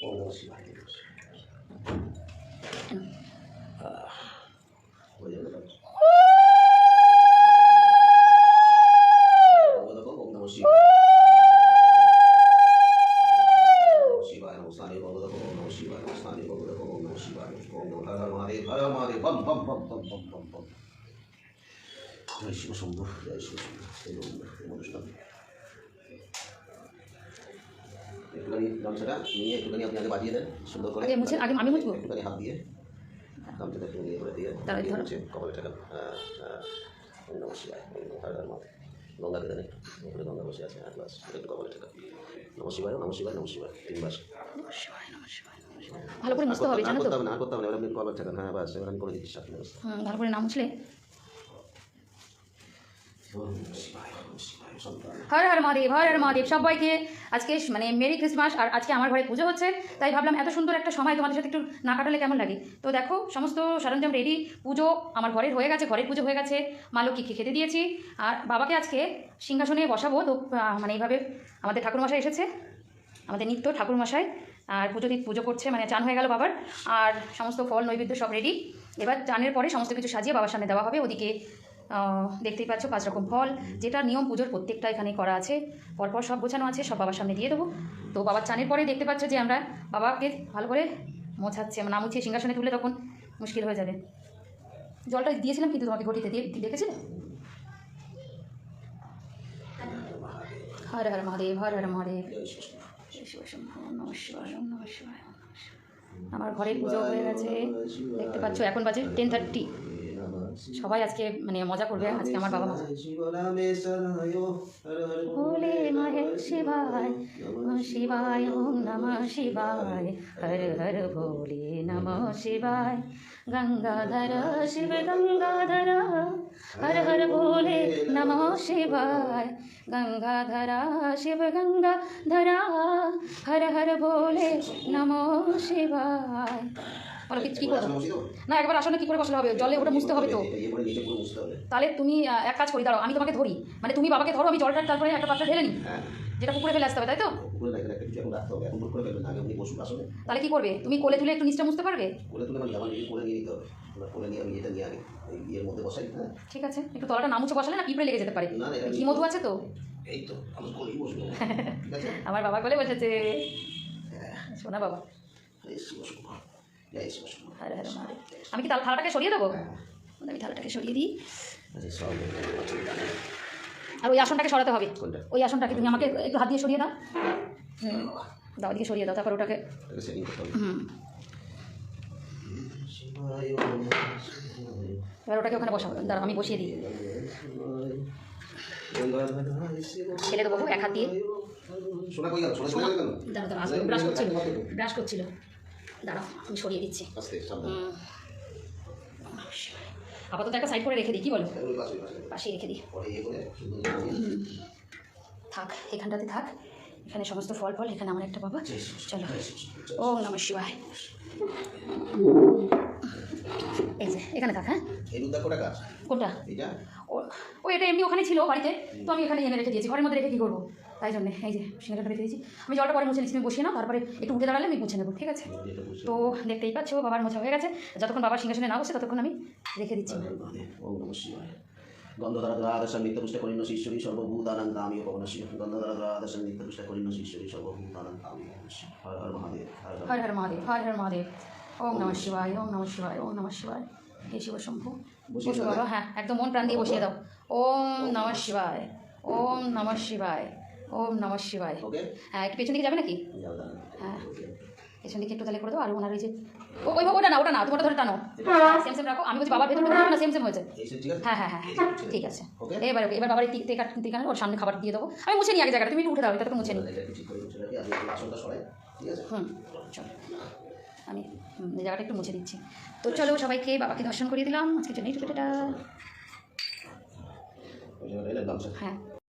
হয়ে বম। জয় শিব শম্ভু জয় শিব এই ওম অনুষ্ঠান একটুখানি গামছাটা নিয়ে একটুখানি আপনি আগে বাজিয়ে দেন সুন্দর করে। আগে মুছে আগে আমি মুছবো? একটুখানি হাত দিয়ে গামছাটা একটু নিয়ে করে দিয়ে তাহলে ধরো। কপালে ঠেকান ওম নমঃ শিবায় ওম নমঃ হর হর মহাদেব গঙ্গাকে দেন একটু গঙ্গা বসে আছে হ্যাঁ বাস একটু কপালে ঠেকান নমঃ শিবায় নমঃ শিবায় নমঃ তিনবার ভালো করে মুছতে হবে জানো তো? না করতে হবে না এবার আপনি কপালে ঠেকান হ্যাঁ বাস এবার আমি করে দিচ্ছি ভালো করে না মুছলে ওম নমঃ শিবায় ওম নমঃ শিবায় সন্তান হর হর মহাদেব, হর হর মহাদেব। সবাইকে আজকে মানে মেরি ক্রিসমাস আর আজকে আমার ঘরে পুজো হচ্ছে, তাই ভাবলাম এত সুন্দর একটা সময় তোমাদের সাথে একটু না কাটালে কেমন লাগে? তো দেখো, সমস্ত সরঞ্জাম রেডি পুজো আমার ঘরের হয়ে গেছে, ঘরের পুজো হয়ে গেছে, মা লক্ষ্মীকে খেতে দিয়েছি। আর বাবাকে আজকে সিংহাসনে বসাবো, তো মানে এইভাবে আমাদের ঠাকুরমশাই এসেছে, আমাদের নিত্য ঠাকুরমশাই, আর পুজো পুজো করছে মানে চান হয়ে গেল বাবার, আর সমস্ত ফল, নৈবেদ্য সব রেডি এবার চানের পরে সমস্ত কিছু সাজিয়ে বাবার সামনে দেওয়া হবে, ওদিকে দেখতেই পাচ্ছ পাঁচ রকম ফল। যেটা নিয়ম পুজোর প্রত্যেকটা এখানে করা আছে। পরপর সব গোছানো আছে, সব বাবার সামনে দিয়ে দেবো। তো বাবার চানের পরে দেখতে পাচ্ছ যে আমরা বাবাকে ভালো করে মোছাচ্ছে না মুছিয়ে সিংহাসনে তুলে, তখন মুশকিল হয়ে যাবে। জলটা দিয়েছিলাম কিন্তু তোমাকে ঘটিতে দিয়ে দেখেছিলে? হর হর মহাদেব, হর হর মহাদেব। আমার ঘরের পুজো হয়ে গেছে। দেখতে পাচ্ছ, এখন বাজে টেন থার্টি সবাই আজকে মানে মজা করবে, আজকে আমার বাবা মা ভোলে মহে শিবায় শিবায়, ওম নমঃ শিবায়, হর হর ভোলে নমঃ শিবায়, গঙ্গাধর শিব, গঙ্গাধর, হর হর ভোলে নমঃ শিবায়, গঙ্গাধর শিব, গঙ্গাধর, হর হর ভোলে নমঃ শিবায়। বলো কি কি করব না একবার আসলে কি করে বসলে হবে? জলে ওটা মুছতে হবে তো। তাহলে তুমি এক কাজ করি দাঁড়াও আমি তোমাকে ধরি। মানে তুমি বাবাকে ধরো আমি জলটা তারপরে একটা পাত্রে ঢেলে নিই। হ্যাঁ। যেটা পুকুরে ফেলে আসতে হবে তাই তো? করে আসলে। তাহলে কি করবে? তুমি কোলে তুলে একটু নিচটা মুছতে পারবে? কোলে তুলে মানে আমার কোলে নিয়ে নিতে হবে। কোলে নিয়ে আমি এটা নিয়ে আগে ইয়ের মধ্যে বসাই হ্যাঁ? ঠিক আছে একটু তলাটা নামুছে বসালে না পিঁপড়ে লেগে যেতে পারে। ঘি মধু আছে তো? এই তো আমি কোলেই বসবো। আমার বাবা কোলে বসেছে। হ্যাঁ। শোনা বাবা। হরে হরে মহাদেব। আমি কি তাল থালাটাকে সরিয়ে দেবো? আমি থালাটাকে সরিয়ে দিই। আচ্ছা আর ওই আসনটাকে সরাতে হবে। ওই আসনটাকে তুমি আমাকে একটু হাত দিয়ে সরিয়ে দাও। হুম দাও দিকে সরিয়ে দাও তারপর ওটাকে। হুম। এবার ওটাকে ওখানে বসাবো দাঁড়াও আমি বসিয়ে দিই। ফেলে দেবো এক হাত দিয়ে। দাঁড়াও আসবে ব্রাশ করছিল। ব্রাশ করছিল। দাঁড়াও আমি সরিয়ে দিচ্ছি। আপাতত একটা সাইড করে রেখে দিই কি বলো? পাশে রেখে দিই। থাক এখানটাতে থাক। এখানে সমস্ত ফল ফল এখানে আমার একটা বাবা। চলো। ও নম শিবায়। এই যে এখানে থাক হ্যাঁ? কোনটা? ও ও এটা এমনি ওখানে ছিল বাড়িতে। তো আমি এখানে এনে রেখে দিয়েছি। ঘরের মধ্যে রেখে কী করব? তাই জন্য এই যে সিঙ্গারটা রেখে দিয়েছি। আমি জলটা পরে মুছে নিচ্ছি বসিয়ে নাও তারপরে একটু উঠে দাঁড়ালে আমি মুছে নেব ঠিক আছে? তো দেখতেই পাচ্ছ বাবার মোছা হয়ে গেছে। যতক্ষণ বাবার সিংহাসনে না বসে ততক্ষণ আমি রেখে দিচ্ছি। নিত্যপুষ্ট ঈশ্বরী নিত্যপুষ্ট ঈশ্বরী হর হর মহাদেব হর হর হর হর মহাদেব। হর হর মহাদেব। ওম নমঃ শিবায় ওম নমঃ শিবায় ওম নমঃ শিবায়। হে শিব শম্ভু বসিয়ে বসো বাবা হ্যাঁ একদম মন প্রাণ দিয়ে বসিয়ে দাও। ওম নমঃ শিবায়। ওম নমঃ শিবায়। ওম নমঃ শিবায়। হ্যাঁ একটু পেছন দিকে যাবে নাকি? হ্যাঁ। পেছন দিকে একটু তাহলে করে দাও আর ওনার ওই যে ও ওই ওটা না ওটা না তোমার ধরে টানো। সেম সেম রাখো। আমি বলছি বাবার ভেতরে না সেম সেম হয়েছে। হ্যাঁ হ্যাঁ হ্যাঁ হ্যাঁ, ঠিক আছে। এবার ওকে এবার বাবার ওর সামনে খাবার দিয়ে দেবো। আমি মুছে নিই আগে জায়গাটা তুমি একটু উঠে দাও এটা তো মুছে নিই। এটা হুম চলো। আমি জায়গাটা একটু মুছে দিচ্ছি তো চলো সবাইকে বাবাকে দর্শন করিয়ে দিলাম। আজকের জন্য এইটুকু টাটা। ওই জায়গাটা এলে গামছা হ্যাঁ।